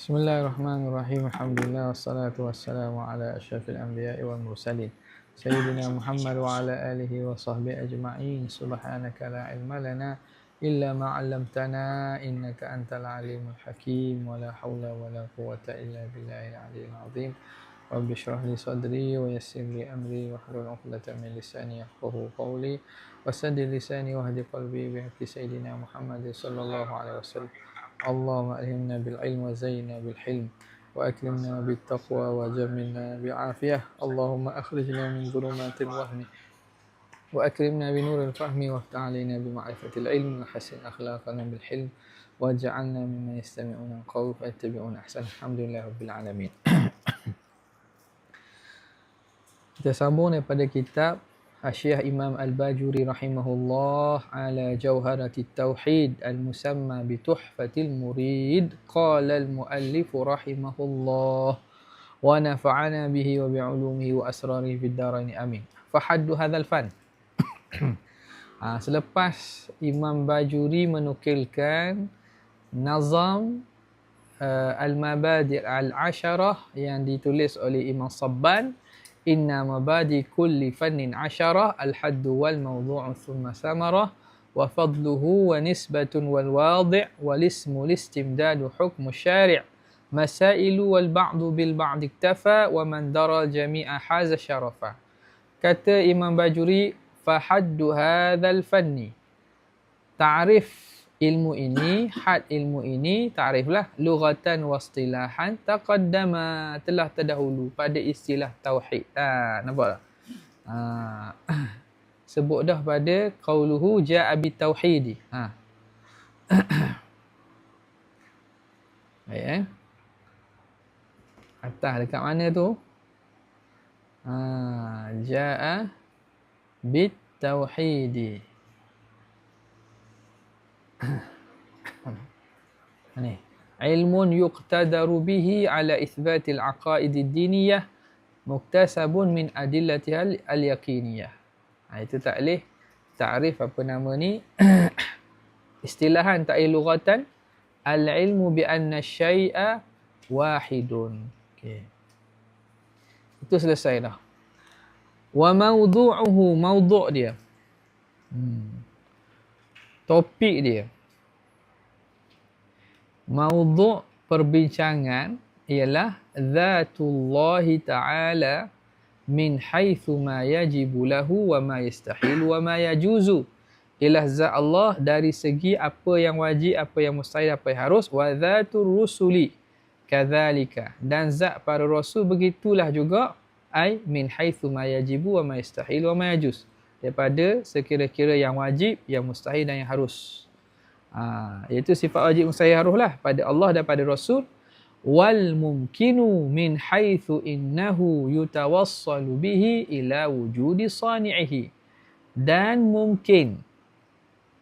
بسم الله الرحمن الرحيم الحمد لله والصلاة والسلام على أشرف الأنبياء والمرسلين سيدنا محمد وعلى آله وصحبه أجمعين سبحانك لا علم لنا إلا ما علمتنا إنك أنت العليم الحكيم ولا حول ولا قوة إلا بالله العلي العظيم رب اشرح لي صدري ويسر لي أمري واحلل عقدة من لساني يفقه قولي وسدد لساني واهد قلبي بحق سيدنا محمد صلى الله عليه وسلم اللهم ألهمنا بالعلم وزينا بالحلم وأكرمنا بالتقوى وجملنا بعافية اللهم أخرجنا من ظلمات الوهم وأكرمنا بنور الفهم وافتح علينا بمعرفة العلم وحسن أخلاقنا بالحلم واجعلنا ممن يستمعون القول فيتبعون أحسن الحمد لله رب العالمين Kita sambung daripada kitab Asyiah Imam Al-Bajuri rahimahullah ala jawharati tauhid al-musamma bi tuhfatil murid qala al-muallif rahimahullah wa nafa'ana bihi wa bi'ulumihi wa asrarihi fid darain amin. Fahaddu hadzal fan. Ha, selepas Imam Bajuri menukilkan nazam uh, al-mabadi' al-asharah yang ditulis oleh Imam Sabban inna mabadi kulli fannin asyarah al-haddu wal mawdu'u thumma samarah wa fadluhu wa nisbatun wal wadi' wal ismu listimdadu hukmu syari' masailu wal ba'du bil ba'd iktafa wa man dara jami'a haza syarafa kata Imam Bajuri fahaddu hadzal fanni ta'rif ilmu ini, had ilmu ini, ta'riflah lughatan wa istilahan taqaddama telah terdahulu pada istilah tauhid. Ha, nampak tak? Ha, sebut dah pada qauluhu ja'a bi tauhidi. Ha. Baik eh. Atas dekat mana tu? Ha, ja'a bi tauhidi. Ni. Ilmun yuqtadaru bihi ala ithbatil aqaid diniyah muktasabun min adillati al-yaqiniyah. Ha, itu tak boleh ta'rif apa nama ni istilahan tak lughatan al-ilmu bi anna syai'a wahidun. Okay. Itu selesai dah. Wa mawdu'uhu mawdu' dia. Hmm topik dia. Maudhu' perbincangan ialah Zatullah Ta'ala min haythu ma yajibu lahu wa ma yastahilu wa ma yajuzu. Ialah zat Allah dari segi apa yang wajib, apa yang mustahil, apa yang harus. Wa zatul rusuli kadzalika. Dan zat para rasul begitulah juga. Ay min haythu ma yajibu wa ma yastahilu wa ma yajuzu daripada sekira-kira yang wajib, yang mustahil dan yang harus. Ha, iaitu sifat wajib mustahil harus lah pada Allah dan pada Rasul. Wal mumkinu min haythu innahu yutawassalu bihi ila wujudi sani'ihi. Dan mungkin.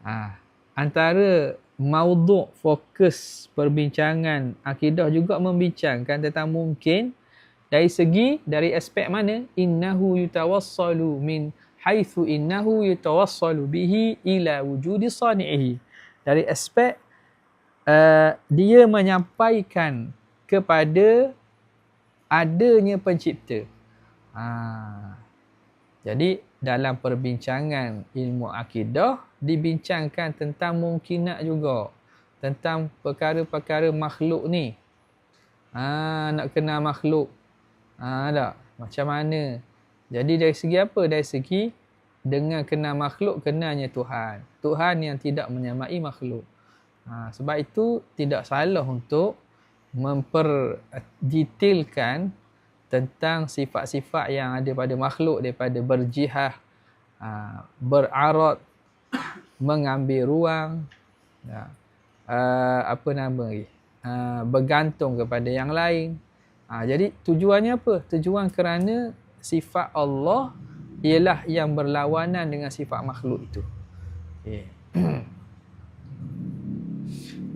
Ha, antara mauduk fokus perbincangan akidah juga membincangkan tentang mungkin dari segi dari aspek mana innahu yutawassalu min haitsu innahu yatawassalu bihi ila wujudi sani'ihi. Dari aspek uh, dia menyampaikan kepada adanya pencipta. Ha. jadi dalam perbincangan ilmu akidah dibincangkan tentang mungkinat juga tentang perkara-perkara makhluk ni. Ha, nak kenal makhluk. Ha, tak? macam mana jadi dari segi apa? Dari segi dengan kenal makhluk, kenalnya Tuhan. Tuhan yang tidak menyamai makhluk. Ha, sebab itu tidak salah untuk memperdetailkan tentang sifat-sifat yang ada pada makhluk daripada berjihah, ha, berarat, mengambil ruang, ya, uh, apa nama lagi, uh, bergantung kepada yang lain. Ha, jadi tujuannya apa? Tujuan kerana sifat Allah ialah yang berlawanan dengan sifat makhluk itu. Okay.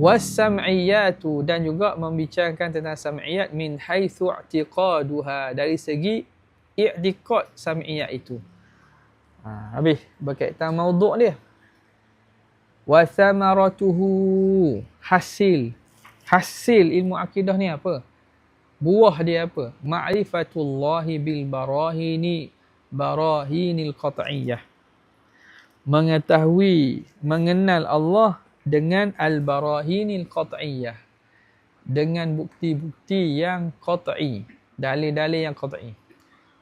Wasam'iyatu dan juga membicarakan tentang sam'iyat min haitsu i'tiqaduha dari segi i'tiqad sam'iyat itu. Ha, habis berkaitan maudhu' dia. Wa hasil hasil ilmu akidah ni apa? Buah dia apa? Ma'rifatullahi bil barahini barahinil qat'iyah. Mengetahui, mengenal Allah dengan al-barahinil qat'iyah. Dengan bukti-bukti yang qat'i. Dalil-dalil yang qat'i.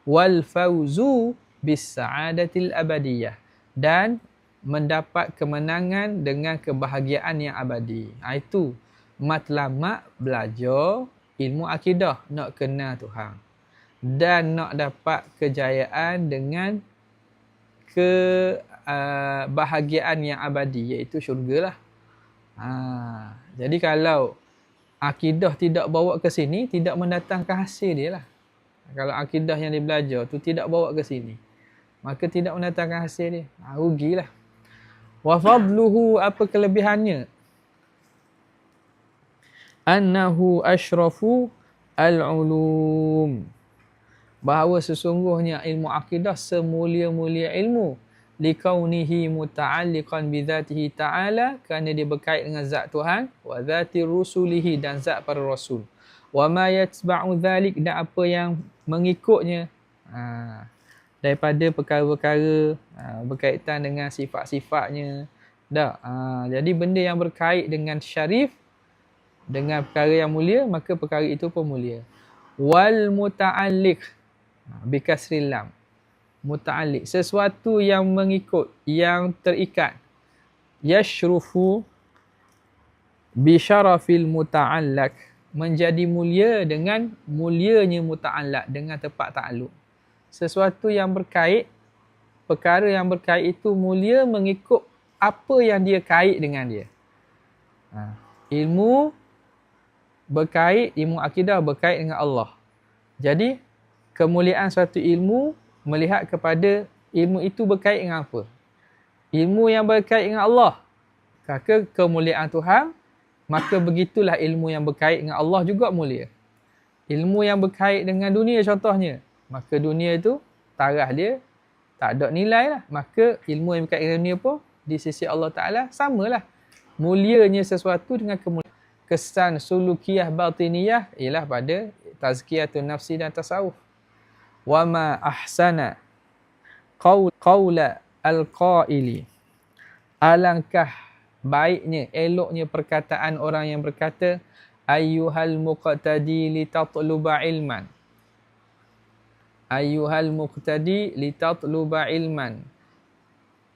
Wal fawzu bis sa'adatil abadiyah. Dan mendapat kemenangan dengan kebahagiaan yang abadi. Ha, itu matlamat belajar ilmu akidah nak kenal Tuhan dan nak dapat kejayaan dengan kebahagiaan uh, yang abadi iaitu syurga lah. Ha, jadi kalau akidah tidak bawa ke sini, tidak mendatangkan hasil dia lah. Kalau akidah yang dia belajar tu tidak bawa ke sini, maka tidak mendatangkan hasil dia. Ha, rugilah. Wa fadluhu apa kelebihannya? Annahu ashrafu al-ulum. Bahawa sesungguhnya ilmu akidah semulia-mulia ilmu likaunihi muta'alliqan bi dzatihi ta'ala kerana dia berkait dengan zat Tuhan wa dzati rusulihi dan zat para rasul. Wa ma yatba'u dzalik dan apa yang mengikutnya. Ha daripada perkara-perkara uh, berkaitan dengan sifat-sifatnya. Dah. Uh, jadi benda yang berkait dengan syarif dengan perkara yang mulia maka perkara itu pun mulia. Wal muta'alliq uh, bi kasril lam. Muta'alliq sesuatu yang mengikut, yang terikat. Yashrufu bi syarafil muta'allaq menjadi mulia dengan mulianya muta'allaq dengan tepat ta'alluq sesuatu yang berkait, perkara yang berkait itu mulia mengikut apa yang dia kait dengan dia. Ha. Ilmu berkait, ilmu akidah berkait dengan Allah. Jadi, kemuliaan suatu ilmu melihat kepada ilmu itu berkait dengan apa? Ilmu yang berkait dengan Allah. Maka kemuliaan Tuhan, maka begitulah ilmu yang berkait dengan Allah juga mulia. Ilmu yang berkait dengan dunia contohnya, maka dunia itu tarah dia tak ada nilai lah. Maka ilmu yang berkaitan dengan dunia pun di sisi Allah Ta'ala samalah. Mulianya sesuatu dengan kemuliaan. Kesan sulukiyah batiniyah ialah pada tazkiyatun nafsi dan tasawuf. Wa ma ahsana qawla al-qaili. Alangkah baiknya, eloknya perkataan orang yang berkata ayyuhal muqtadi li tatluba ilman ayyuhal muqtadi litatluba ilman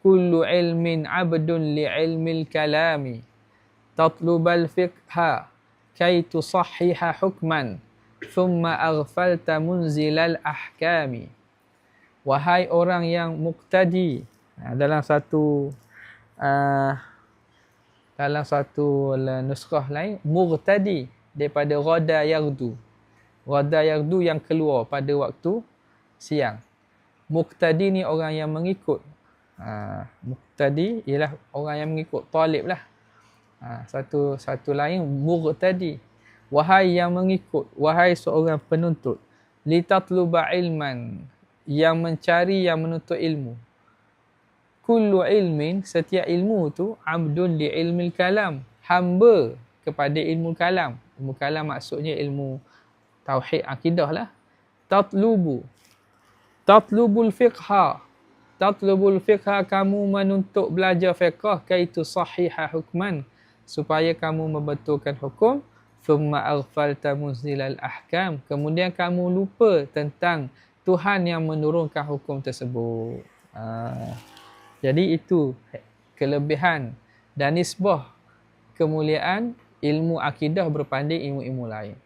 kullu ilmin abdun li ilmil kalami tatlubal fiqha kay tusahhiha hukman thumma aghfalta munzilal ahkami wahai orang yang muqtadi ha, dalam satu uh, dalam satu nuskah lain muqtadi daripada ghada yaghdu ghada yaghdu yang keluar pada waktu siang. Muqtadi ni orang yang mengikut. Ha, muqtadi ialah orang yang mengikut. Talib lah. Ha, satu satu lain muqtadi. Wahai yang mengikut. Wahai seorang penuntut. Litatluba ilman. Yang mencari yang menuntut ilmu. Kullu ilmin, setiap ilmu tu abdun li ilmil kalam. Hamba kepada ilmu kalam. Ilmu kalam maksudnya ilmu tauhid akidah lah. Tatlubu, tatlubul fiqha tatlubul fiqha kamu menuntut belajar fiqh kaitu sahihah hukman supaya kamu membetulkan hukum. Thumma aghfalta muzilal ahkam. Kemudian kamu lupa tentang Tuhan yang menurunkan hukum tersebut. Uh, jadi itu kelebihan dan nisbah kemuliaan ilmu akidah berbanding ilmu-ilmu lain.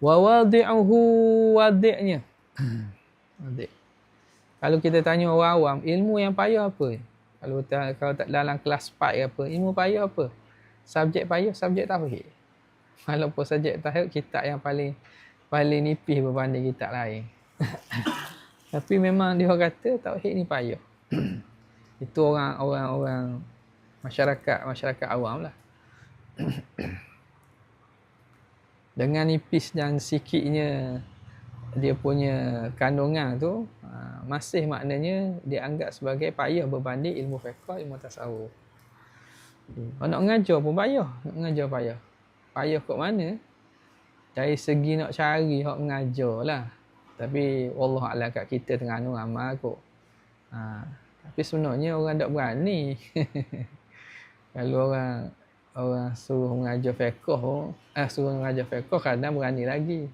Wa wadi'uhu wadi'nya. Kalau kita tanya orang awam, ilmu yang payah apa? Kalau ta, kalau tak dalam kelas 4 apa, ilmu payah apa? Subjek payah, subjek tauhid. Walaupun subjek tauhid kita yang paling paling nipis berbanding kita lain. Tapi memang dia kata tauhid ni payah. Itu orang orang orang masyarakat masyarakat awam lah. Dengan nipis dan sikitnya dia punya kandungan tu masih maknanya dianggap sebagai payah berbanding ilmu fiqh ilmu tasawuf. Hmm. nak mengajar pun payah, nak mengajar payah. payah kat mana? Dari segi nak cari hak mengajar lah. Tapi Allah Allah kat kita tengah nu amal kot ha, tapi sebenarnya orang tak berani. Kalau orang orang suruh mengajar fiqh eh suruh mengajar fiqh kadang berani lagi.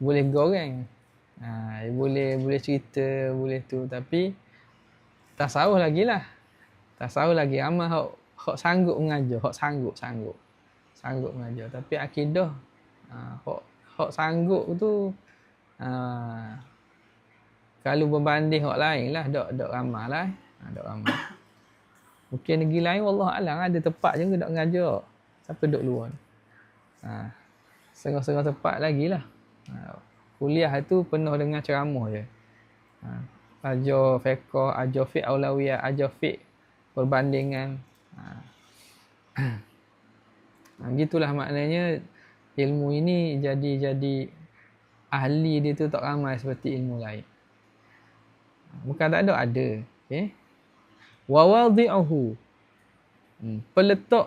Boleh goreng ha, boleh boleh cerita boleh tu. Tapi tasawuf lagi lah. Tasawuf lagi. Amal hak hak sanggup mengajar. Hak sanggup sanggup. Sanggup mengajar. Tapi akidah ha, hak hak sanggup tu ha, kalau berbanding hak lain lah. Dok dok ramah lah ha, dok ramah mungkin negeri lain Allah alam. Ada tempat juga dok mengajar. Siapa dok luar ha, setengah-setengah tempat lagi lah. Ha, kuliah tu penuh dengan ceramah je ha, ajar fiqh ajar fiqh aulawiyah ajar fiqh perbandingan ha. ha, gitulah maknanya ilmu ini jadi jadi ahli dia tu tak ramai seperti ilmu lain. Bukan tak ada, ada. Okay. Wa wadhi'uhu. Hmm. Peletak